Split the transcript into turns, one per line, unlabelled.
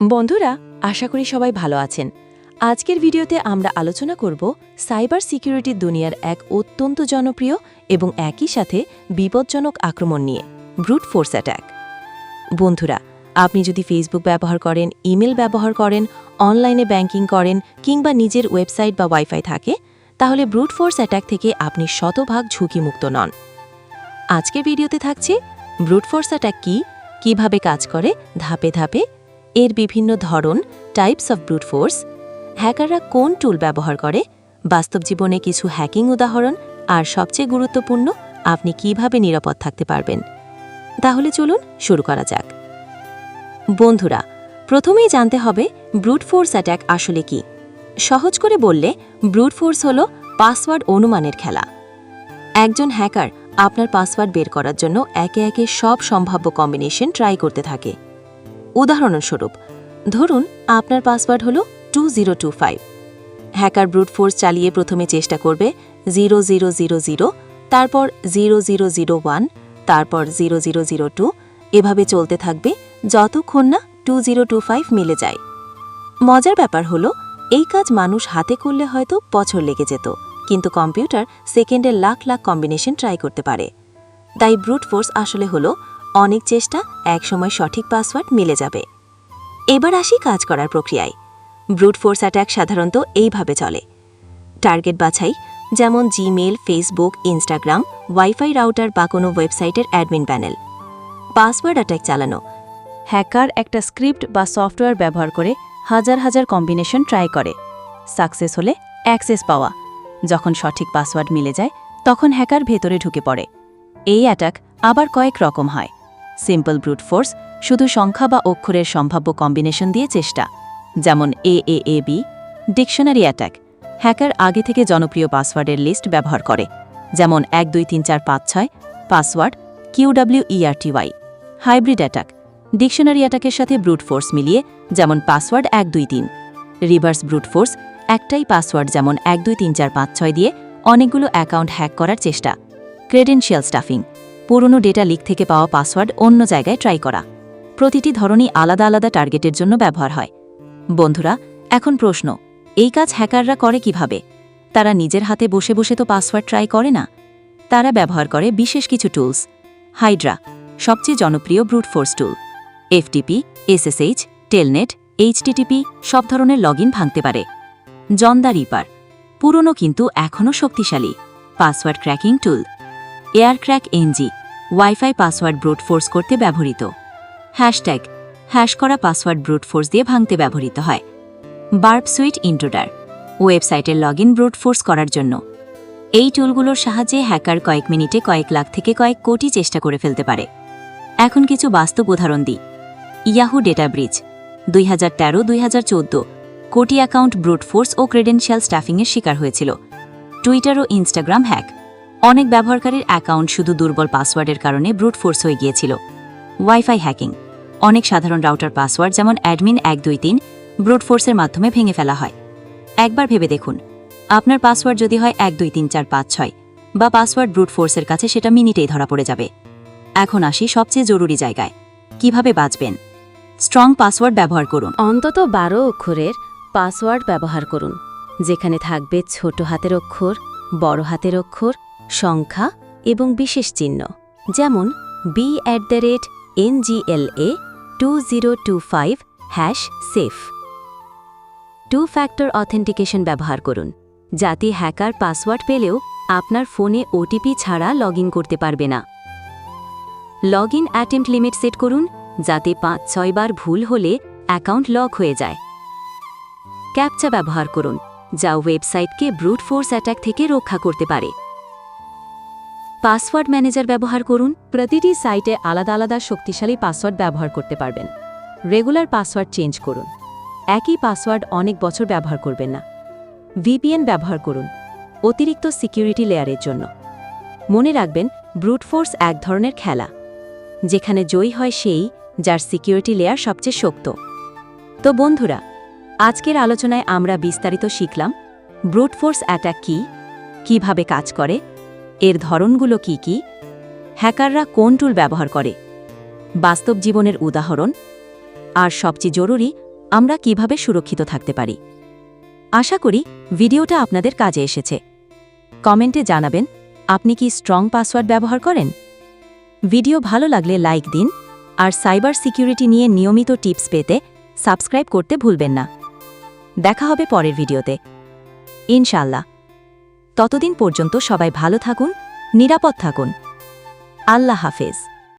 বন্ধুরা, আশা করি সবাই ভালো আছেন। আজকের ভিডিওতে আমরা আলোচনা করব সাইবার সিকিউরিটির দুনিয়ার এক অত্যন্ত জনপ্রিয় এবং একই সাথে বিপজ্জনক আক্রমণ নিয়ে, ব্রুট ফোর্স অ্যাট্যাক বন্ধুরা, আপনি যদি ফেসবুক ব্যবহার করেন, ইমেল ব্যবহার করেন, অনলাইনে ব্যাংকিং করেন কিংবা নিজের ওয়েবসাইট বা ওয়াইফাই থাকে, তাহলে ব্রুট ফোর্স অ্যাট্যাক থেকে আপনি শতভাগ ঝুঁকিমুক্ত নন। আজকের ভিডিওতে থাকছে ব্রুট ফোর্স অ্যাট্যাক কী, কীভাবে কাজ করে, ধাপে ধাপে এর বিভিন্ন ধরন টাইপস অফ ব্রুট ফোর্স হ্যাকাররা কোন টুল ব্যবহার করে, বাস্তব জীবনে কিছু হ্যাকিং উদাহরণ, আর সবচেয়ে গুরুত্বপূর্ণ, আপনি কীভাবে নিরাপদ থাকতে পারবেন। তাহলে চলুন শুরু করা যাক। বন্ধুরা, প্রথমেই জানতে হবে ব্রুট ফোর্স অ্যাট্যাক আসলে কি। সহজ করে বললে ব্রুট ফোর্স হল পাসওয়ার্ড অনুমানের খেলা। একজন হ্যাকার আপনার পাসওয়ার্ড বের করার জন্য একে একে সব সম্ভাব্য কম্বিনেশন ট্রাই করতে থাকে। উদাহরণস্বরূপ, ধরুন আপনার পাসওয়ার্ড হল two zero two five. Hacker brute force চালিয়ে প্রথমে চেষ্টা করবে জিরো জিরো জিরো জিরো, তারপর জিরো জিরো জিরো ওয়ান, তারপর জিরো জিরো জিরো টু, এভাবে চলতে থাকবে যতক্ষণ না টু জিরো টু ফাইভ মিলে যায়। মজার ব্যাপার হলো, এই কাজ মানুষ হাতে করলে হয়তো বছর লেগে যেত, কিন্তু কম্পিউটার সেকেন্ডে লাখ লাখ কম্বিনেশন ট্রাই করতে পারে। তাই ব্রুট ফোর্স আসলে হলো অনেক চেষ্টা, একসময় সঠিক পাসওয়ার্ড মিলে যাবে। এবার আসি কাজ করার প্রক্রিয়ায়। ব্রুট ফোর্স অ্যাট্যাক সাধারণত এইভাবে চলে। টার্গেট বাছাই, যেমন Gmail Facebook, Instagram, WiFi router বা কোনো ওয়েবসাইটের অ্যাডমিন প্যানেল। পাসওয়ার্ড অ্যাট্যাক চালানো। হ্যাকার একটা স্ক্রিপ্ট বা সফটওয়্যার ব্যবহার করে হাজার হাজার কম্বিনেশন ট্রাই করে। সাকসেস হলে অ্যাক্সেস পাওয়া। যখন সঠিক পাসওয়ার্ড মিলে যায়, তখন হ্যাকার ভেতরে ঢুকে পড়ে। এই অ্যাটাক আবার কয়েক রকম হয়। সিম্পল ব্রুট ফোর্স শুধু সংখ্যা বা অক্ষরের সম্ভাব্য কম্বিনেশন দিয়ে চেষ্টা। যেমন A A A B dictionary attack, hacker আগে থেকে জনপ্রিয় পাসওয়ার্ডের লিস্ট ব্যবহার করে। যেমন এক, দুই, তিন, চার, পাঁচ, ছয়, password Q QW ERTY hybrid attack, dictionary অ্যাটাকের সাথে ব্রুট ফোর্স মিলিয়ে, যেমন পাসওয়ার্ড এক, দুই, তিন। রিভার্স ব্রুট ফোর্স, একটাই পাসওয়ার্ড যেমন এক, দুই, তিন, চার, পাঁচ, ছয় দিয়ে অনেকগুলো অ্যাকাউন্ট হ্যাক করার চেষ্টা। ক্রেডেনশিয়াল স্টাফিং পুরনো ডেটা লিক থেকে পাওয়া পাসওয়ার্ড অন্য জায়গায় ট্রাই করা। প্রতিটি ধরনই আলাদা আলাদা টার্গেটের জন্য ব্যবহার হয়। বন্ধুরা, এখন প্রশ্ন, এই কাজ হ্যাকাররা করে কীভাবে? তারা নিজের হাতে বসে বসে তো পাসওয়ার্ড ট্রাই করে না? তারা ব্যবহার করে বিশেষ কিছু টুলস। হাইড্রা, সবচেয়ে জনপ্রিয় brute force tool. FTP, SSH, Telnet, HTTP, সব ধরনের লগইন ভাঙতে পারে। জন্দা রিপার, পুরনো কিন্তু এখনও শক্তিশালী। Password cracking tool. Air crack NG wifi password brute force করতে ব্যবহৃত। হ্যাশট্যাগ হ্যাশ করা পাসওয়ার্ড ব্রুট ফোর্স দিয়ে ভাঙতে ব্যবহৃত হয়। বার্ব সুইট ইন্ট্রোডার ওয়েবসাইটের লগ ইন ব্রুট ফোর্স করার জন্য। এই টুলগুলোর সাহায্যে হ্যাকার কয়েক মিনিটে কয়েক লাখ থেকে কয়েক কোটি চেষ্টা করে ফেলতে পারে। এখন কিছু বাস্তব উদাহরণ দিই। ইয়াহু ডেটা ব্রিজ দুই হাজার তেরো, দুই হাজার চোদ্দ, কোটি অ্যাকাউন্ট ব্রুট ফোর্স ও ক্রেডেনশিয়াল স্টাফিংয়ের শিকার হয়েছিল। টুইটার ও ইনস্টাগ্রাম হ্যাক অনেক ব্যবহারকারীর অ্যাকাউন্ট শুধু দুর্বল পাসওয়ার্ডের কারণে ব্রুট ফোর্স হয়ে গিয়েছিল। WiFi hacking. অনেক সাধারণ রাউটার পাসওয়ার্ড যেমন অ্যাডমিন এক দুই তিন ব্রুট ফোর্সের মাধ্যমে ভেঙে ফেলা হয়। একবার ভেবে দেখুন, আপনার পাসওয়ার্ড যদি হয় এক দুই তিন চার পাঁচ ছয় বা পাসওয়ার্ড ব্রুট ফোর্সের কাছে সেটা মিনিটেই ধরা পড়ে যাবে। এখন আসি সবচেয়ে জরুরি জায়গায়, কীভাবে বাঁচবেন? স্ট্রং পাসওয়ার্ড ব্যবহার করুন।
অন্তত বারো অক্ষরের পাসওয়ার্ড ব্যবহার করুন, যেখানে থাকবে ছোট হাতের অক্ষর, বড় হাতের অক্ষর সংখ্যা এবং বিশেষ চিহ্ন, যেমন B at the rate NGLA two zero two five hash safe two factor authentication ব্যবহার করুন, যাতে হ্যাকার পাসওয়ার্ড পেলেও আপনার ফোনে ওটিপি ছাড়া লগ করতে পারবে না। Log in attempt limit set করুন, যাতে পাঁচ ছয়বার ভুল হলে অ্যাকাউন্ট লক হয়ে যায়। ক্যাপচা ব্যবহার করুন, যা ওয়েবসাইটকে ব্রুট ফোর্স অ্যাটাক থেকে রক্ষা করতে পারে। পাসওয়ার্ড ম্যানেজার ব্যবহার করুন। প্রতিটি সাইটে আলাদা আলাদা শক্তিশালী পাসওয়ার্ড ব্যবহার করতে পারবেন। রেগুলার পাসওয়ার্ড চেঞ্জ করুন। একই পাসওয়ার্ড অনেক বছর ব্যবহার করবেন না। ভিপিএন ব্যবহার করুন। অতিরিক্ত সিকিউরিটি লেয়ারের জন্য। মনে রাখবেন, ব্রুট ফোর্স এক ধরনের খেলা, যেখানে জয়ী হয় সেই যার সিকিউরিটি লেয়ার সবচেয়ে শক্ত। তো বন্ধুরা, আজকের আলোচনায় আমরা বিস্তারিত শিখলাম, ব্রুট ফোর্স অ্যাটাক কী, কীভাবে কাজ করে এর ধরনগুলো কি কি? হ্যাকাররা কোন টুল ব্যবহার করে? বাস্তব জীবনের উদাহরণ। আর সবচেয়ে জরুরি, আমরা কীভাবে সুরক্ষিত থাকতে পারি? আশা করি ভিডিওটা আপনাদের কাজে এসেছে। কমেন্টে জানাবেন, আপনি কি স্ট্রং পাসওয়ার্ড ব্যবহার করেন? ভিডিও ভালো লাগলে লাইক দিন, আর সাইবার সিকিউরিটি নিয়ে নিয়মিত টিপস পেতে সাবস্ক্রাইব করতে ভুলবেন না। দেখা হবে পরের ভিডিওতে। ইনশাল্লাহ ততদিন পর্যন্ত সবাই ভালো থাকুন নিরাপদ থাকুন। আল্লাহ হাফেজ।